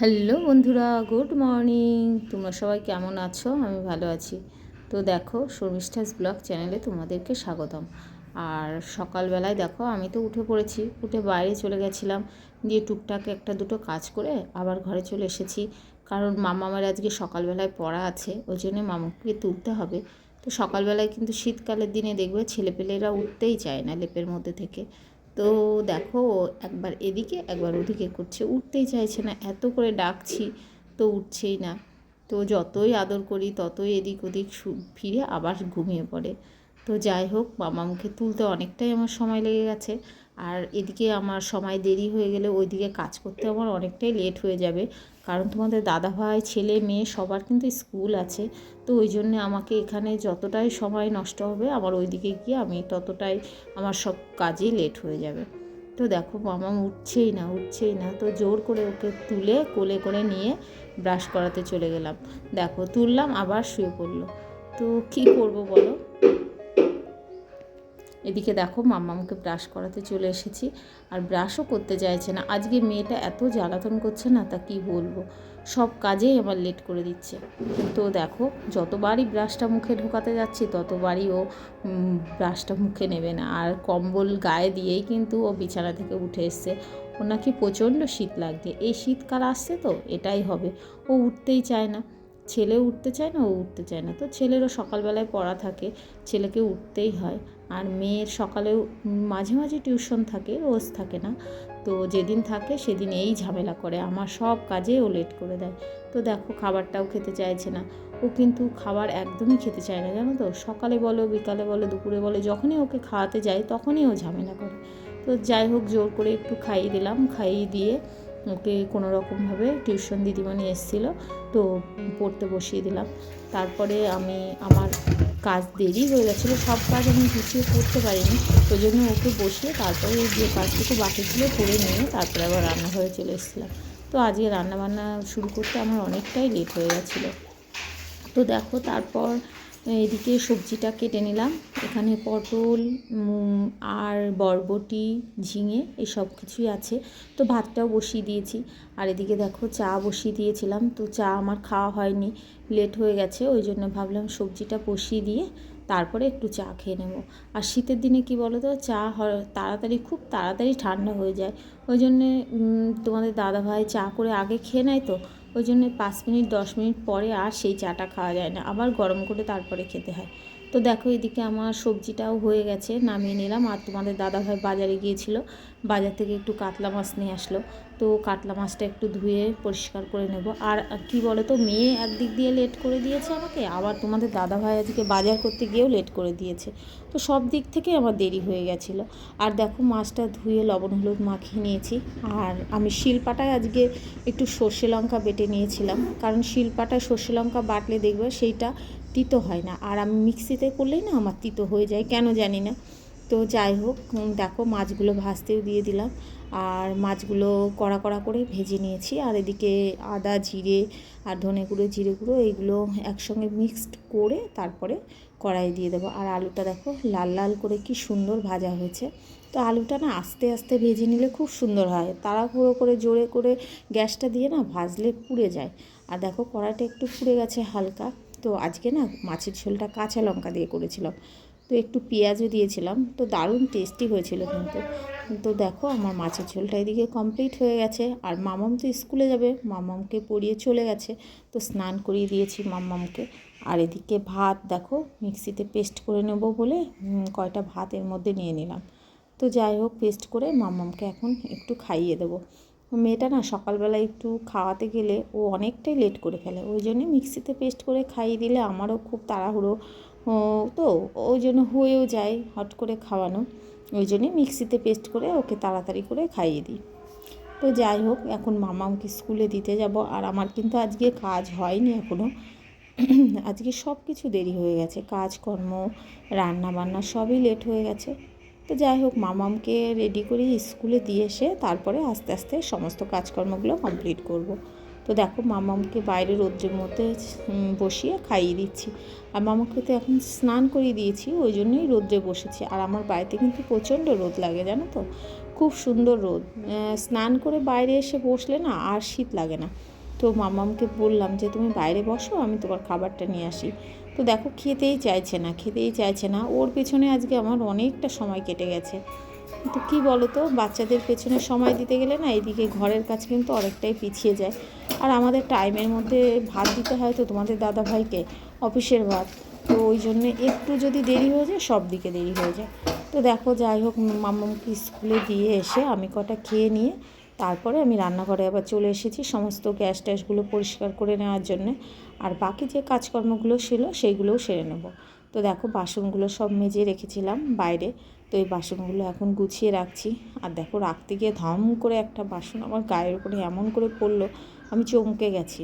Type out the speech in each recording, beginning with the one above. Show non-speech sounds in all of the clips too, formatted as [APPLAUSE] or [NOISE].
Hello বন্ধুরা, good morning. তোমরা সবাই কেমন আছো? আমি ভালো আছি। তো দেখো, শর্মিষ্ঠাস ব্লগ চ্যানেলে তোমাদেরকে স্বাগতম। আর সকালবেলায় দেখো, আমি তো উঠে পড়েছি। উঠে বাইরে চলে গেছিলাম, দিয়ে টুকটাক একটা দুটো কাজ করে আবার ঘরে চলে এসেছি। কারণ মামা আমার আজকে সকালবেলায় পড়া আছে, ওই জন্য মামাকে তুলতে হবে। তো সকালবেলায় কিন্তু শীতকালের দিনে দেখবে ছেলেপেলেরা উঠতেই চায় না লেপের মধ্যে থেকে। তো দেখো, একবার এদিকে, একবার ওদিকে করছে। উঠতেই চাইছে না, এত করে ডাকছি তো উঠছেই না। তো যতই আদর করি, ততই এদিক ওদিক ফিরে আবার ঘুমিয়ে পড়ে। তো যাই হোক, বাবা মুখে তুলতে অনেকটাই আমার সময় লেগে গেছে। আর এদিকে আমার সময় দেরি হয়ে গেলে ওইদিকে কাজ করতে আমার অনেকটাই লেট হয়ে যাবে। কারণ তোমাদের দাদা ভাই, ছেলে, মেয়ে সবার কিন্তু স্কুল আছে। তো ওই জন্যে আমাকে এখানে যতটাই সময় নষ্ট হবে আমার ওইদিকে গিয়ে আমি ততটাই আমার সব কাজই লেট হয়ে যাবে। তো দেখো, মামা উঠছেই না উঠছেই না। তো জোর করে ওকে তুলে কোলে করে নিয়ে ব্রাশ করাতে চলে গেলাম। দেখো, তুললাম, আবার শুয়ে পড়ল। তো কী করব বলো? এদিকে দেখো মাম্মামকে ব্রাশ করাতে চলে এসেছি। আর ব্রাশও করতে চাইছে না। আজকে মেয়েটা এত জ্বালাতন করছে না, তা কি বলব? সব কাজেই আমার লেট করে দিচ্ছে। তো দেখো, যতবারই ব্রাশটা মুখে ঢোকাতে যাচ্ছি, ততবারই ও ব্রাশটা মুখে নেবে না। আর কম্বল গায়ে দিয়েই কিন্তু ও বিছানা থেকে উঠে এসছে। ও নাকি প্রচণ্ড শীত লাগছে। এই শীতকাল আসছে তো, এটাই হবে। ও উঠতেই চায় না। ছেলে উঠতে চায় না, ও উঠতে চায় না। তো ছেলেরও সকালবেলায় পড়া থাকে, ছেলেকে উঠতেই হয়। আর মেয়ের সকালেও মাঝে মাঝে টিউশন থাকে, রোজ থাকে না। তো যেদিন থাকে সেদিন এই ঝামেলা করে, আমার সব কাজে ও লেট করে দেয়। তো দেখো খাবারটাও খেতে চাইছে না। ও কিন্তু খাবার একদমই খেতে চায় না, জানো তো? সকালে বলো, বিকালে বলো, দুপুরে বলো, যখনই ওকে খাওয়াতে যাই তখনই ও ঝামেলা করে। তো যাই হোক, জোর করে একটু খাইয়ে দিলাম, খাইয়ে দিয়ে ওকে কোনো রকমভাবে টিউশন দিদিমণি এসেছিল, তো পড়তে বসিয়ে দিলাম। তারপরে আমি আমার কাজ দেরি হয়ে গেছিল, সব কাজ আমি গুছিয়ে করতে পারিনি ওই জন্য ওকে বসিয়ে তারপরে যে কাজটুকু বাকি ছিল করে নিয়ে তারপরে আবার রান্নাঘরে চলে এসেছিলাম। তো আজকে রান্নাবান্না শুরু করতে আমার অনেকটাই লেট হয়ে গেছিল। তো দেখো, তারপর এদিকে সবজিটা কেটে নিলাম। এখানে পটল আর বরবটি, ঝিঙে এই সব কিছুই আছে। তো ভাতটাও বসিয়ে দিয়েছি। আর এদিকে দেখো চা বসিয়ে দিয়েছিলাম। তো চা আমার খাওয়া হয়নি, লেট হয়ে গেছে, ওই জন্য ভাবলাম সবজিটা বসিয়ে দিয়ে তারপরে একটু চা খেয়ে নেব। আর শীতের দিনে কি বলো তো চা তাড়াতাড়ি, খুব তাড়াতাড়ি ঠান্ডা হয়ে যায়। ওই জন্যে তোমাদের দাদাভাই চা করে আগে খেয়ে নেয় তো ওই জন্য পাঁচ মিনিট, দশ মিনিট পরে আর সেই চাটা খাওয়া যায় না। আবার গরম করে তারপরে খেতে হয়। তো দেখো এদিকে আমার সবজিটাও হয়ে গেছে, নামিয়ে নিলাম। আর তোমাদের দাদাভাই বাজারে গিয়েছিল। বাজার থেকে একটু কাতলা মাছ নিয়ে আসলো। তো কাতলা মাছটা একটু ধুয়ে পরিষ্কার করে নেব। আর কি বলো তো মেয়ে একদিক দিয়ে লেট করে দিয়েছে আমাকে, আবার তোমাদের দাদাভাই আজকে বাজার করতে গিয়েও লেট করে দিয়েছে। তো সব দিক থেকে আমার দেরি হয়ে গেছিল। আর দেখো মাছটা ধুয়ে লবণ হলুদ মাখিয়ে নিয়েছি। আর আমি শিলপাটায় আজকে একটু সর্ষে লঙ্কা বেটে নিয়েছিলাম। কারণ শিলপাটায় সর্ষে লঙ্কা বাটলে দেখবে সেইটা তিতো হয় না। আর আমি মিক্সিতে করলেই না আমার তিতো হয়ে যায়, কেন জানি না। তো যাই হোক, দেখো মাছগুলো ভাজতেও দিয়ে দিলাম। আর মাছগুলো কড়া কড়া করে ভেজে নিয়েছি। আর এদিকে আদা, জিরে আর ধনে গুঁড়ো, জিরে গুঁড়ো এইগুলো একসঙ্গে মিক্সড করে তারপরে কড়াই দিয়ে দেবো। আর আলুটা দেখো লাল লাল করে কি সুন্দর ভাজা হয়েছে। তো আলুটা না আস্তে আস্তে ভেজে নিলে খুব সুন্দর হয়। তাড়াহুড়ো করে, জোরে করে গ্যাসটা দিয়ে না ভাজলে পুড়ে যায়। আর দেখো কড়াইটা একটু পুড়ে গেছে হালকা। তো আজকে না মাছের ঝোলটা কাঁচা লঙ্কা দিয়ে করেছিলাম। তো একটু পেঁয়াজও দিয়েছিলাম। তো দারুণ টেস্টি হয়েছিল কিন্তু। তো দেখো আমার মাছের ঝোলটা এদিকে কমপ্লিট হয়ে গেছে। আর মামাম তো স্কুলে যাবে, মামামকে পড়িয়ে চলে গেছে। তো স্নান করিয়ে দিয়েছি মামামকে। আর এদিকে ভাত দেখো, মিক্সিতে পেস্ট করে নেব বলে কয়টা ভাত এর মধ্যে নিয়ে নিলাম। তো যাই হোক পেস্ট করে মামামকে এখন একটু খাইয়ে দেবো। মেয়েটা না সকালবেলা একটু খাওয়াতে গেলে ও অনেকটাই লেট করে ফেলে। ওই জন্য মিক্সিতে পেস্ট করে খাইয়ে দিলে আমারও খুব তাড়াহুড়ো তো ওই জন্য হয়েও যায় হট করে খাওয়ানো। ওই জন্যে মিক্সিতে পেস্ট করে ওকে তাড়াতাড়ি করে খাইয়ে দিই। তো যাই হোক, এখন মামাকে স্কুলে দিতে যাব আর আমার কিন্তু আজকে কাজ হয়নি এখনও [CLEARS THROAT] আজকে সব কিছু দেরি হয়ে গেছে, কাজকর্ম রান্না বান্না সবই লেট হয়ে গেছে। তো যাই হোক, মামামকে রেডি করে স্কুলে দিয়ে এসে তারপরে আস্তে আস্তে সমস্ত কাজকর্মগুলো কমপ্লিট করব। তো দেখো মামামকে বাইরে রোদ্রের মধ্যে বসিয়ে খাইয়ে দিচ্ছি। আর মামাকে তো এখন স্নান করিয়ে দিয়েছি, ওই জন্যই রোদ্রে বসেছি। আর আমার বাড়িতে কিন্তু প্রচণ্ড রোদ লাগে, জানো তো? খুব সুন্দর রোদ। স্নান করে বাইরে এসে বসলে না আর শীত লাগে না। তো মামামকে বললাম যে, তুমি বাইরে বসো, আমি তোমার খাবারটা নিয়ে আসি। তো দেখো, খেতেই চাইছে না, খেতেই চাইছে না। ওর পেছনে আজকে আমার অনেকটা সময় কেটে গেছে। তো কী বলো তো বাচ্চাদের পেছনে সময় দিতে গেলে না এদিকে ঘরের কাজ কিন্তু অনেকটাই পিছিয়ে যায়। আর আমাদের টাইমের মধ্যে ভাত দিতে হয় তো তোমাদের দাদা ভাইকে অফিসের ভাত। তো ওই জন্যে একটু যদি দেরি হয়ে যায়, সব দিকে দেরি হয়ে যায়। তো দেখো, যাই হোক মাম্মামকে স্কুলে দিয়ে এসে আমি কটা খেয়ে নিয়ে তারপরে আমি রান্নাঘরে আবার চলে এসেছি সমস্ত গ্যাস ট্যাসগুলো পরিষ্কার করে নেওয়ার জন্যে। আর বাকি যে কাজকর্মগুলো ছিল, সেইগুলোও সেরে নেব। তো দেখো, বাসনগুলো সব মেজে রেখেছিলাম বাইরে। এই বাসনগুলো এখন গুছিয়ে রাখছি। আর দেখো রাখতে গিয়ে ধাম করে একটা বাসন আমার গায়ের উপরে এমন করে পড়ল আমি চমকে গেছি।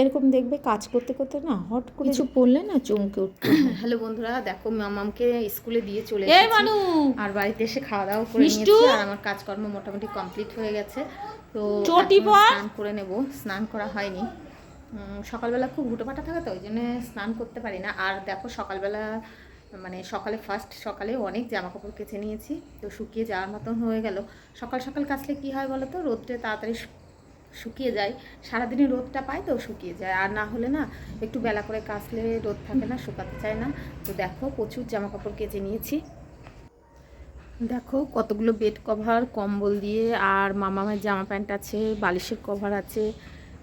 এরকম দেখবে কাজ করতে করতে না হট করে কিছু পড়লে না চমকে উঠতে। হ্যালো বন্ধুরা দেখো মামামকে স্কুলে দিয়ে চলে এই এসেছি। মানু! আর বাড়িতে এসে খাওয়া দাওয়া করে নিয়েছি আর আমার কাজকর্ম মোটামুটি কমপ্লিট হয়ে গেছে। তো চটি পর। স্নান করে নেব। স্নান করা হয়নি। সকালবেলা খুব হুটোপাটা থাকে তো ওই জন্য স্নান করতে পারি না। আর দেখো সকালবেলা মানে সকালে ফার্স্ট সকালে অনেক জামা কাপড় কেচে নিয়েছি। তো শুকিয়ে যাওয়ার মতন হয়ে গেল। সকাল সকাল কাচলে কি হয় বলো তো রোদটা তাড়াতাড়ি শুকিয়ে যায়। সারাদিনে রোদটা পায় তো শুকিয়ে যায়। আর না হলে না, একটু বেলা করে কাচলে রোদ থাকে না, শুকাতে চায় না। তো দেখো, প্রচুর জামা কাপড় কেচে নিয়েছি। দেখো, কতগুলো বেড কভার কম্বল দিয়ে, আর মামামের জামা প্যান্ট আছে, বালিশের কভার আছে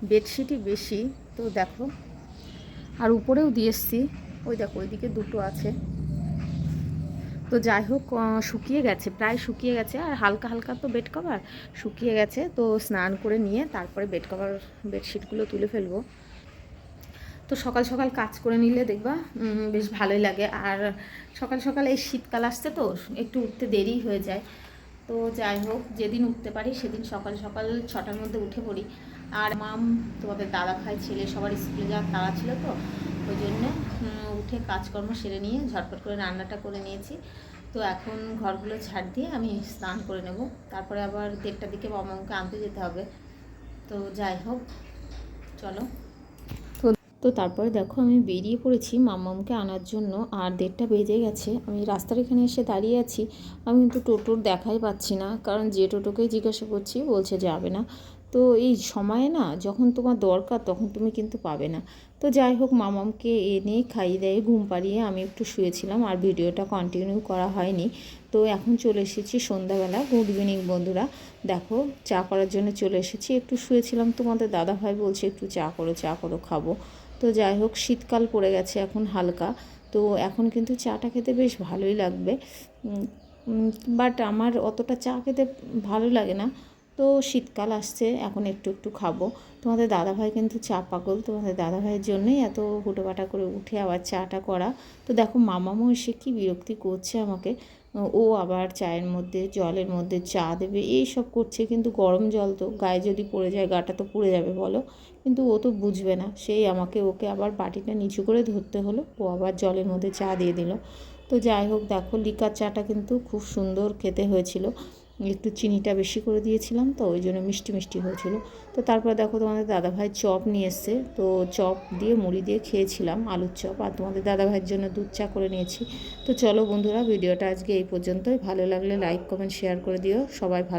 বেডশিটই বেশি। তো দেখো, আর উপরেও দিয়ে এসছি। ওই দেখো, ওইদিকে দুটো আছে। তো যাই হোক শুকিয়ে গেছে, প্রায় শুকিয়ে গেছে, আর হালকা হালকা তো বেড কভার শুকিয়ে গেছে, তো স্নান করে নিয়ে তারপরে বেড কভার বেডশিটগুলো তুলে ফেলব। তো সকাল সকাল কাজ করে নিলে দেখবা বেশ ভালোই লাগে, আর সকাল সকাল এই শীতকাল আসছে তো, একটু উঠতে দেরি হয়ে যায়। তো যাই হোক, যেদিন উঠতে পারি সেদিন সকাল সকাল ছটার মধ্যে উঠে পড়ি। আর মাম, তোমাদের দাদা ভাই, ছেলে সবার স্কুলে যাওয়ার তাড়া ছিল তো, ওই জন্য উঠে কাজকর্ম সেরে নিয়ে ঝটপট করে রান্নাটা করে নিয়েছি। তো এখন ঘরগুলো ছাড় দিয়ে আমি স্নান করে নেব। তারপরে আবার দেড়টার দিকে মামাকে আনতে যেতে হবে। তো যাই হোক, চলো। তো তারপরে দেখো আমি বেরিয়ে পড়েছি মাম্মামকে আনার জন্য। আর দেড়টা বেজে গেছে। আমি রাস্তার এখানে এসে দাঁড়িয়ে আছি। আমি কিন্তু টোটোর দেখাই পাচ্ছি না। কারণ যে টোটোকেই জিজ্ঞাসা করছি বলছে যাবে না। তো এই সময়ে না যখন তোমার দরকার তখন তুমি কিন্তু পাবে না। তো যাই হোক মামামকে এনে খাইয়ে দেয় ঘুম পাড়িয়ে আমি একটু শুয়েছিলাম আর ভিডিওটা কন্টিনিউ করা হয়নি। তো এখন চলে এসেছি সন্ধ্যাবেলা। গুড ইভিনিং বন্ধুরা। দেখো চা করার জন্য চলে এসেছি। একটু শুয়েছিলাম তোমাদের দাদা ভাই বলছে একটু চা করো চা করো, খাব। তো যাই হোক শীতকাল পড়ে গেছে এখন হালকা। তো এখন কিন্তু চাটা খেতে বেশ ভালোই লাগবে। বাট আমার অতটা চা খেতে ভালো লাগে না। তো শীতকাল আসছে, এখন একটু একটু খাব। তোমাদের দাদাভাই কিন্তু চা পাগল, তোমাদের দাদাভাইয়ের জন্যই এত হুটোপাটা করে উঠে আবার চাটা করা। তো দেখো মামামও এসে কী বিরক্তি করছে আমাকে। ও আবার চায়ের মধ্যে, জলের মধ্যে চা দেবে, এই সব করছে, কিন্তু গরম জল তো গায়ে যদি পড়ে যায়, গাটা তো পুড়ে যাবে বলো। কিন্তু ও তো বুঝবে না, সেই আমাকে, ওকে আবার বাটিটা নিচু করে ধরতে হলো, ও আবার জলের মধ্যে চা দিয়ে দিল। তো যাই হোক, দেখো লিকার চাটা কিন্তু খুব সুন্দর খেতে হয়েছিল। একটু চিনিটা বেশি করে দিয়েছিলাম, তো ওই জন্য মিষ্টি মিষ্টি হয়েছিল। তো তারপরে দেখো তোমাদের দাদাভাই চপ নিয়ে এসছে, তো চপ দিয়ে মুড়ি দিয়ে খেয়েছিলাম, আলুর চপ, আর তোমাদের দাদাভাইয়ের জন্য দুধ চা করে নিয়েছি। তো চলো বন্ধুরা, ভিডিওটা আজকে এই পর্যন্তই। ভালো লাগলে লাইক কমেন্ট শেয়ার করে দিও। সবাই ভালো